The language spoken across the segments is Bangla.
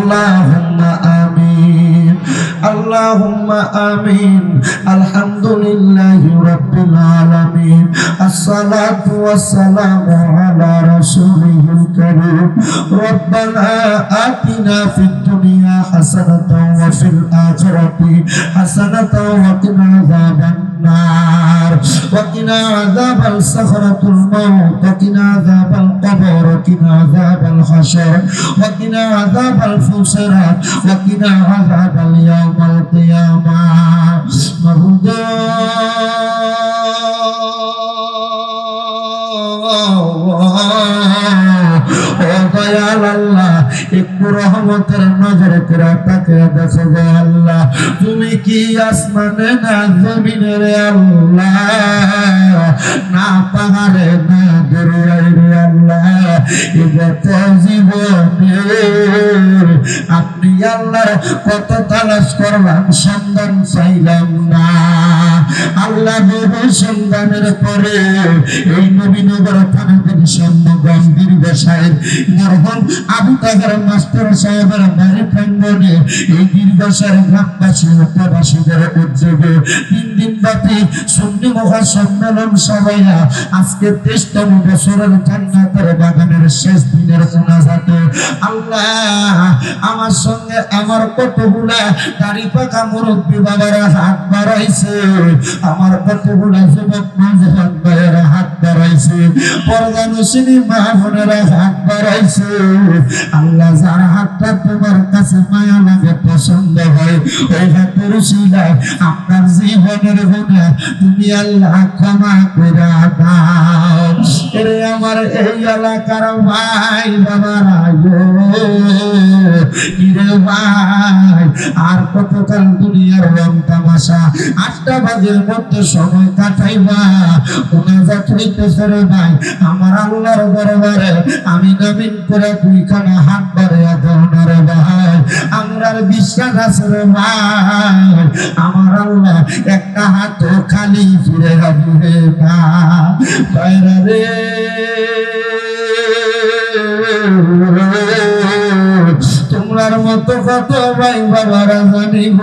আমিন اللهم آمين. الحمد لله رب العالمين. الصلاة والسلام على رسوله الكريم. ربنا آتنا في الدنيا حسنة وفي الآخرة حسنة وقنا عذاب النار. وقنا عذاب الصخرة الموت. وقنا عذاب القبر. وقنا عذاب الحشر. وقنا عذاب الفسرات وقنا عذاب اليوم القيامة দয়াল আল্লাহ একটু রহমতের নজর করে তাকে দেখো গো আল্লাহ তুমি কি আসমানে না জমিনে রে আল্লাহ না পাহাড়ে না দরিয়ায় রে আল্লাহ এগত জীবনে আপনি কত তালাশ করলাম, সন্ধান চাইলাম না। আল্লাহ সন্ধানের পরে এই নবীনগর থানাতের সম্মগণ দীর্ঘ সাহেব মরহম আবু তাগার মাস্টার সাহেবের বাড়ি প্রাঙ্গণে এই দীর্ঘ সাহেব গ্রামবাসী ও প্রবাসীদের উদ্যোগে তিন দিন ব্যাপী সন্নি মহা সম্মেলন সভাইয়া আজকে তেইশতম বছরের জান্নাতের বাগানের শেষ দিনের মোনাজাতে আল্লাহ আমার সঙ্গে আমার কতগুলা দাড়ি পাকা মুরব্বী বাবারা হাত বাড়াইছে। আমার কতগুলা যুবক নজওয়ান ভাইয়েরা হাত বাড়াইছে। পর্দা নসিনী মা হাত বাড়াইছে। আল্লাহ যার হাতটা তোমার কাছে মায়া লাগে, পছন্দ হয়, ওই হাতের উসিলায় আপনার জীবনের গুণা তুমি আল্লাহ ক্ষমা করে দাও। এরে আমার এই এলাকার ভাই বাবারা ভাই, আর কতকাল দুনিয়ার রং তামাশা। আটটা বাজের মধ্যে সময় কাটাইবা। মোনাজাত হইতেছে রে ভাই, আমার আল্লাহর দরবারে আমি নবীন করে দুইখানা হাত বাড়াইয়া ধরনের ভাই। আমরার বিশ্বাস আছে রে ভাই, আমার আল্লাহ একটা হাত খালি ফিরে দিবে না। বাইরা রে। তোমরার মতো কত ভাই বাবারা জানিব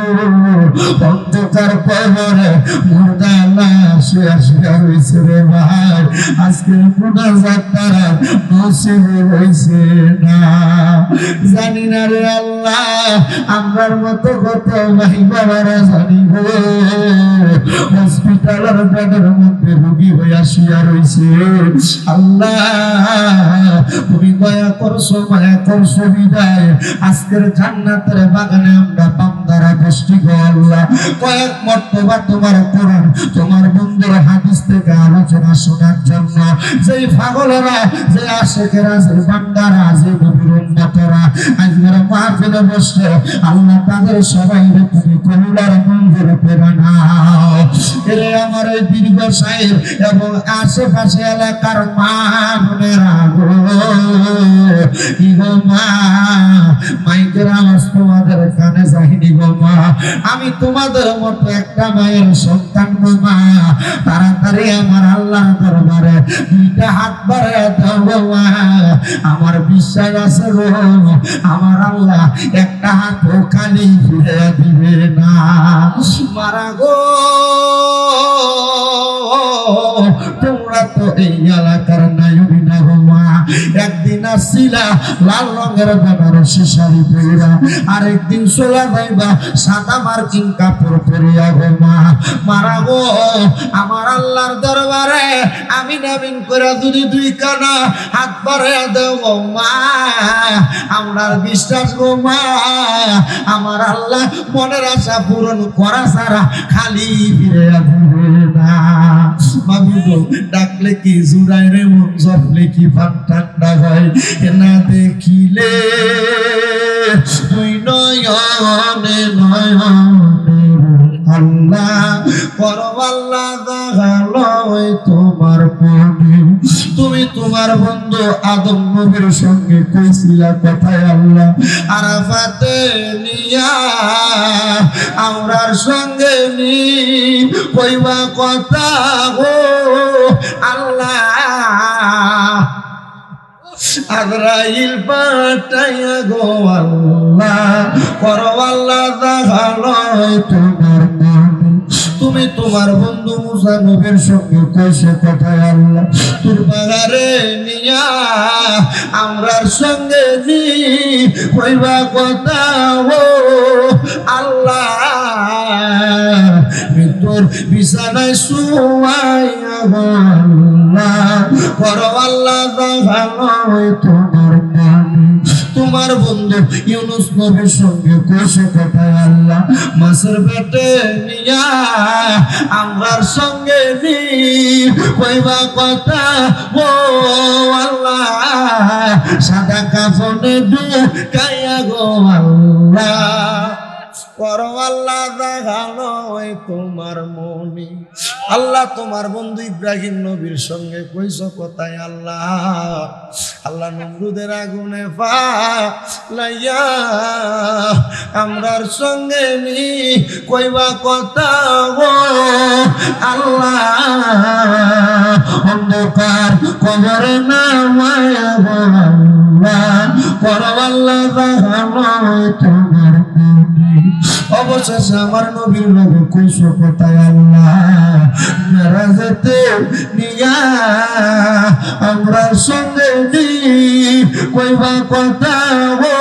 অন্ধকার কবরে মুর্দা লাশ শুয়ে রয়েছে রে ভাই। আজকে পুনা যাত্রা নসিব হয়েছে না। জানি না রে আল্লাহ আমরার মতো কত ভাই হসপিটালের বেডের মধ্যে রয়েছে আল্লাহ, তুমি দয়া করছ, মায়া করছ, বিদায়। আজকের জান্নাতের বাগানে আমরা বান্দারা বসছি গো আল্লাহ। কয়েক মর্তবা তোমার কোরআন, তোমার বন্ধুর হাদিস থেকে আলোচনা শোনার জন্য। যেই পাগলেরা, যে আশেকেরা যে বান্দারা, যে নবীর উম্মতেরা আজকের মাহফিলে বসে আল্লাহ তাদের সবাই তুমি কবুলার মঞ্জুর করে নাও। এরে আমার এই দীর্ঘ সাহেব এবং আশেপাশে এলাকার মা বোনেরা গো। কি গো মা? আমি তোমাদের মতো একটা মায়ের সন্তান তাড়াতাড়ি আমার দরবারে দুইটা হাত মা। আমার বিশ্বাস আছে গো, আমার আল্লাহ একটা হাত খালি ফিরে দিবে না। মারা গো, তোমরা তো এই এলাকার নায়বি না গো মা একদিন আসছিলা লাল রঙের বেনারসি শাড়ি পরিয়া আরেকদিন সোলা যাইবা, সাদা মার্কিং কাপড় পরিয়া গো মা মারা গো, আমার আল্লাহর দরবারে আমি নামিন করে যদি দুই কানা হাত পরে দেব মা আমার বিশ্বাস গো মা আমার আল্লাহ মনের আশা পূরণ করা ছাড়া খালি ফিরে দিবে না। ডাকলে কি জুড়াই রে মন, জপলে কি ফান ঠান্ডা হয়? এ না দেখিলে তুই নয়নে নয়নে আল্লাহ করবাল্লা দেখাল পরে তুমি তোমার বন্ধু আদম নবীর সঙ্গে কইছিলা কথায় আল্লাহ, আরাফাতে নিয়া আমরার সঙ্গে নি, কইবা কথা গো আল্লাহ। আজরাইল পাঠাইয়া গো আল্লাহ, করো আল্লাহ জাহালয় তুমি তোমার বন্ধু মুসা নবীর সঙ্গে কইছে কথায় আল্লাহ, তোর বাগারে নিয়া আমরার সঙ্গে নি, কইবা কথা ও আল্লাহ। মৃত্যুর বিছানায় শুয়াইয়া গো আল্লাহ করো আল্লাহ তোমার মানে তোমার বন্ধু ইউনুস নবীর সঙ্গে কোষে কথা আল্লাহ মাসের পেটে নিয়া আমরার সঙ্গে নি। কইবা কথা, ও আল্লাহ, সাদা কাফনে দু কাইয়া গো আল্লাহ। করো আল্লাহ দেখাল ওই তোমার মনি। আল্লাহ, তোমার বন্ধু ইব্রাহিম নবীর সঙ্গে কইস কথায় আল্লাহ। আল্লাহ নমরুদের আগুনে পা লাইয়া আমরার সঙ্গে নি কইবা কথা গো আল্লাহ, অন্ধকার কবরে না মায়া গো আল্লাহ। করো আল্লাহ দেখাল তোমার অবশেষে আমার নবীর নবী কইস কোথায় আল্লাহ মেরাজেতে নিয়া, আমরা সঙ্গে নি কইবা কথা ও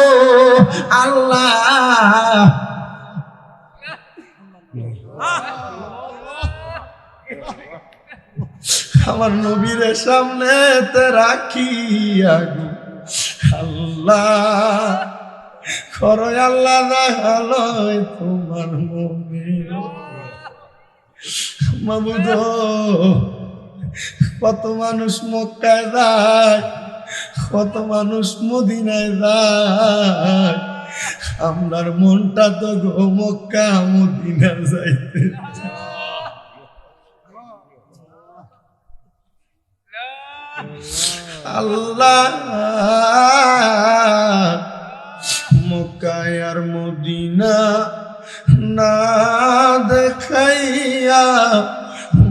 আল্লাহ। আমার নবীর সামনে তে রাখি আগু আল্লাহ। করো আল্লাহ দেখাল তোমার মনে মাবুদ কত মানুষ মক্কায় যায়, কত মানুষ মদিনায় যায়। আমরার মনটা তো গো মক্কা, মদিনা যাইতে। আল্লাহ মক্কায় আর মদিনা না দেখাইয়া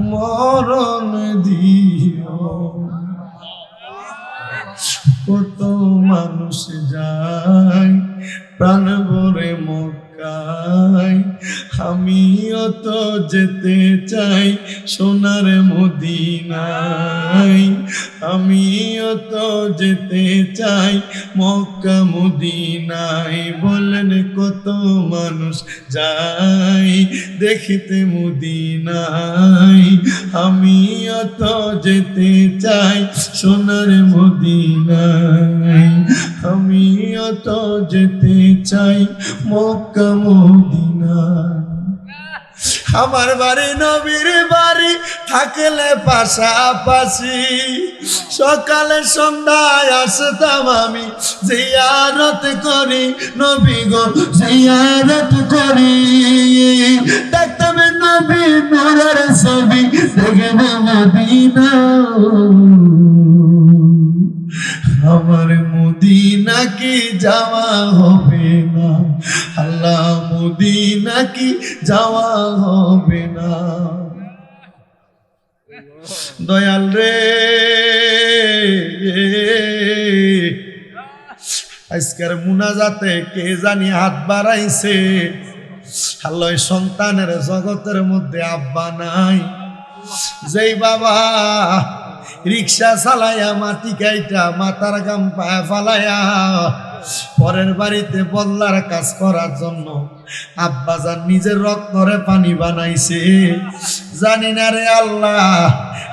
মরণ মক্কা মদিনায় বলেন কত মানুষ যাই দেখিতে মদিনায়। আমিও তো যেতে চাই সোনার মদিনায়। আমিও তো যেতে চাই মক্কা মদিনায়। আমার বাড়ি, নবীর বাড়ি থাকলে পাশাপাশি। সকালে সন্ধ্যায় আসতাম আমি, জিয়ারত করি, নবী গো, জিয়ারত করি। দেখতাম নবী নূরের ছবি দেখব মদিনা আমার মদিনা কি যাওয়া হবে না। আল্লাহ মদিনা কি যাওয়া হবে না। দয়াল রে। আজকের মুনাজাতে কে জানি হাত বাড়াইছে। আল্লাহ সন্তানের জগতের মধ্যে আব্বা নাই। যেই বাবা রিক্সা চালাইয়া মাটি কাইটা, মাথার গাম পায়া ফালাইয়া পরের বাড়িতে বল্লার কাজ করার জন্য আব্বাজান নিজের রক্তরে পানি বানাইছে। জানি না রে আল্লাহ,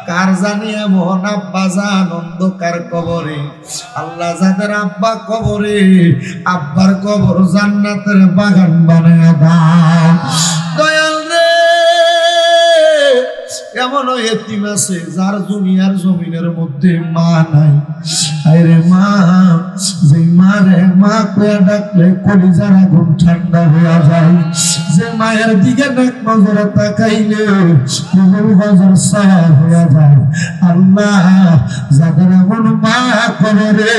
কার জানি এমন আব্বাজান অন্ধকার কবরে। আল্লাহ যাদের আব্বা কবরে, আব্বার কবর জান্নাতের বাগান বানায় রে এমন এতিম আছে যার দুনিয়ার জমিনের মধ্যে মা নাই। আরে মা যে মা রে মা কয়া ডাকলে কলিজার আগুন ঠান্ডা হয়ে যায়। যে মায়ের দিকে ডাক নজরে তাকাইলে কুহুর বজর সায়া হয়ে যায়। আল্লাহ, যাদের এমন মা করে রে,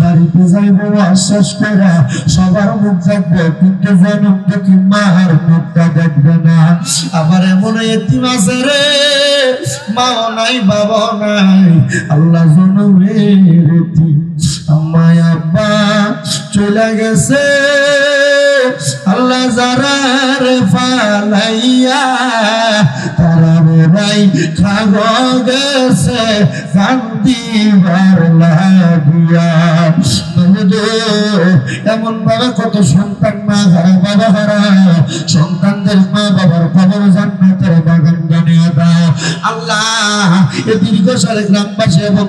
বাড়িতে যাইব আশ্বাস করা সবার মুখ দেখবে কিন্তু জনম দেখি মার মুখটা দেখবে না। আবার এমন এতিম আছে রে, মাও নাই বাবা নাই। আল্লাহ জনমের এতিম আমায় চলে গেছে। আল্লাহ জারার ফালাইয়া তারা ভাই খাগ গেছে। কান্দি লাগিয়া। এমন ভাবে কত সন্তান মা বাবা হারা। সন্তানদের মা বাবার খবর জান্নাতের বাগান জানিয়ে দাও। আল্লাহ দীর্ঘ সালে গ্রামবাসী এবং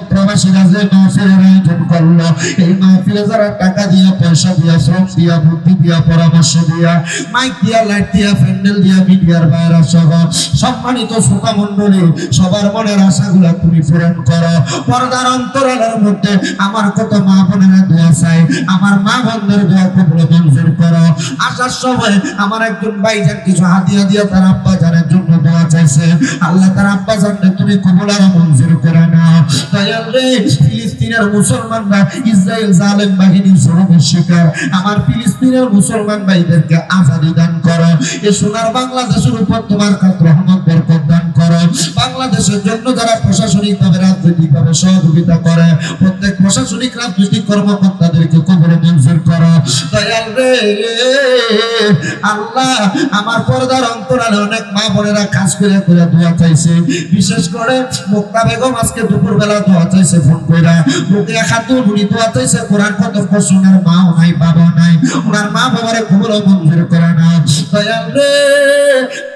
আয়োজন করল। এই মাহফিলে যারা টাকা পয়সা শ্রম দিয়া, বুদ্ধি দিয়া, পরামর্শ দিয়া, মাইক দিয়া, লাইট দিয়া, প্যান্ডেল দিয়া, মিডিয়ার বাইরা সহ সম্মানিত শ্রোতা মন্ডলী সবার মনের আশাগুলা তুমি পূরণ করো। পর্দার অন্তরালের মধ্যে আমার কত মা বোনেরা দোয়া আমার মা বোনদের দোয়া কবুল মঞ্জুর করো। আসার সময় আমার একজন ভাইজান কিছু দিয়া তার আব্বা জানের জন্য দোয়া চাইছে। আল্লাহ তার আব্বা জানলে তুমি কবুল মঞ্জুর করে ফিলিস্তিনের মুসলমানরা ইসরায়েল জালেম বাহিনীর শিকার। আমার ফিলিস্তিনের মুসলমান ভাইদেরকে আজাদি দান করো। এ সোনার বাংলাদেশের উপর তোমার বরকত দান করো। বাংলাদেশের জন্য যারা প্রশাসনিক ভাবে রাজনৈতিক ভাবে সহযোগিতা করে, প্রত্যেক প্রশাসনিক রাজনৈতিক কর্মকর্তাদেরকে কবর মঞ্জুর করো। দয়াল রে। আল্লাহ, আমার পর্দার অন্তরালে অনেক মা বোনেরা কাজ করে করে দোয়া চাইছে। বিশেষ করে মুক্তা বেগম আজকে দুপুর বেলা দোয়া চাইছে, ফোন কইরা। রুকিয়া খাতুন উনি দোয়া চাইছে, কোরআন কত ওনার মাও নাই, বাবা নাই। ওনার মা বাবারে কবর মঞ্জুর করে না। দয়াল রে।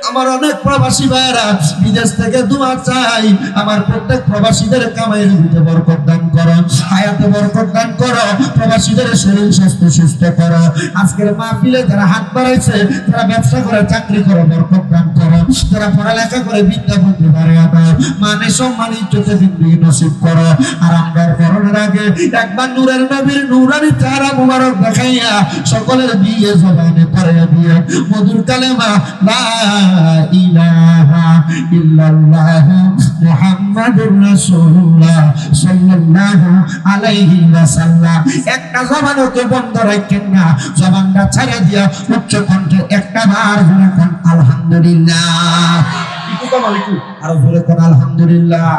আমার অনেক প্রবাসী ভাইরা বিদেশ থেকে দোয়া চাই। আমার প্রত্যেক প্রবাসীদের কামাইয়ের ভিতরে বরকত দান করো। হায়াতে বরকত দান করো। প্রবাসীদের শরীর স্বাস্থ্য সুস্থ করো। আজকের মাহফিলে যারা হাত বাড়াইছে তারা ব্যবসা করে, চাকরি করো, বরকত দান করো। যারা পড়ালেখা করে বিদ্যা বুদ্ধি বাড়িয়ে দাও। মানে সম্মান ইজ্জতে জিন্দগি নসিব করো। আর আমরা করোনার আগে একবার নূরের নবীর নূরানি চারা মুবারক দেখাইয়া সকলের বিয়ে জবানে পড়ে দিয়ে, মধুর কালেমা, লা ইলাহা ইল্লাল্লাহ মুহাম্মাদুর রাসূলুল্লাহ সাল্লাল্লাহু আলাইহি ওয়াসাল্লাম। একটা জবানকে বন্ধ রাখেন না। জবানটা ছেড়ে দিয়া উচ্চ কণ্ঠে একটা বার জোরে কোন আলহামদুলিল্লাহ। আর জোরে কোন আলহামদুলিল্লাহ।